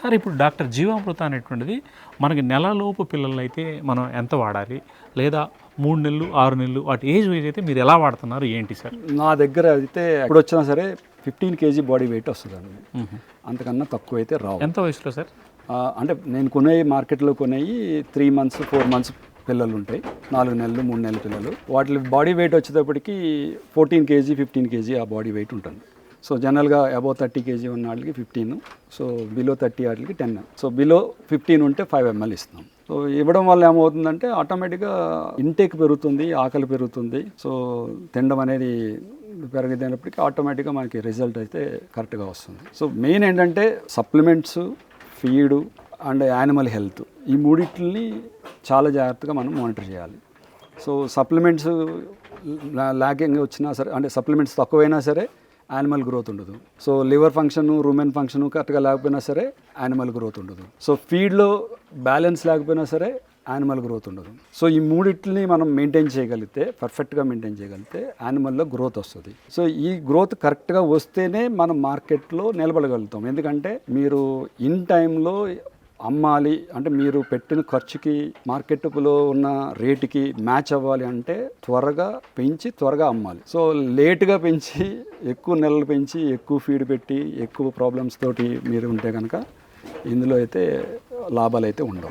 Sir ఇప్పుడు doctor జీవామృత అనేటువంటిది మనకి నెలలోపు పిల్లలు అయితే మనం ఎంత వాడాలి? లేదా మూడు నెలలు ఆరు నెలలు వాటి ఏజ్ వైజ్ అయితే మీరు ఎలా వాడుతున్నారు? ఏంటి సార్? నా దగ్గర అయితే ఎప్పుడు వచ్చినా సరే ఫిఫ్టీన్ కేజీ బాడీ వెయిట్ వస్తుందండి. అంతకన్నా తక్కువ అయితే రావు. ఎంత వయసులో సార్? అంటే నేను కొనే మార్కెట్లో కొనేవి త్రీ మంత్స్ ఫోర్ మంత్స్ పిల్లలు ఉంటాయి నాలుగు నెలలు మూడు నెలల పిల్లలు. వాటి బాడీ వెయిట్ వచ్చేటప్పటికి fourteen K G fifteen K G ఆ బాడీ వెయిట్ ఉంటుంది. సో జనరల్గా అబౌవ్ థర్టీ కేజీ ఉన్న వాళ్ళకి ఫిఫ్టీన్ సో బిలో థర్టీ వాటికి టెన్. సో బిలో ఫిఫ్టీన్ ఉంటే ఫైవ్ ఎంఎల్ ఇస్తున్నాం. సో ఇవ్వడం వల్ల ఏమవుతుందంటే ఆటోమేటిక్గా ఇంటేక్ పెరుగుతుంది ఆకలి పెరుగుతుంది. సో తినడం అనేది పెరగదైనప్పటికీ ఆటోమేటిక్గా మనకి రిజల్ట్ అయితే కరెక్ట్గా వస్తుంది. సో మెయిన్ ఏంటంటే supplements feed and animal health ఈ మూడింటిని చాలా జాగ్రత్తగా మనం మానిటర్ చేయాలి. సో సప్లిమెంట్స్ ల్యాకింగ్ వచ్చినా సరే అంటే సప్లిమెంట్స్ తక్కువైనా సరే యానిమల్ గ్రోత్ ఉండదు. So liver function rumen function కరెక్ట్గా లేకపోయినా సరే యానిమల్ గ్రోత్ ఉండదు. సో ఫీడ్లో బ్యాలెన్స్ లేకపోయినా సరే యానిమల్ గ్రోత్ ఉండదు. సో ఈ మూడింటిని మనం మెయింటైన్ చేయగలిగితే పర్ఫెక్ట్గా మెయింటైన్ చేయగలిగితే యానిమల్లో గ్రోత్ వస్తుంది. సో ఈ గ్రోత్ కరెక్ట్గా వస్తేనే మనం మార్కెట్లో నిలబడగలుగుతాం. ఎందుకంటే మీరు ఇన్ టైంలో అమ్మాలి అంటే మీరు పెట్టిన ఖర్చుకి మార్కెట్లో ఉన్న రేటుకి మ్యాచ్ అవ్వాలి అంటే త్వరగా పెంచి త్వరగా అమ్మాలి. సో లేట్గా పెంచి ఎక్కువ నెలలు పెంచి ఎక్కువ ఫీడ్ పెట్టి ఎక్కువ ప్రాబ్లమ్స్ తోటి మీరు ఉంటే కనుక ఇందులో అయితే లాభాలు అయితే ఉండవు.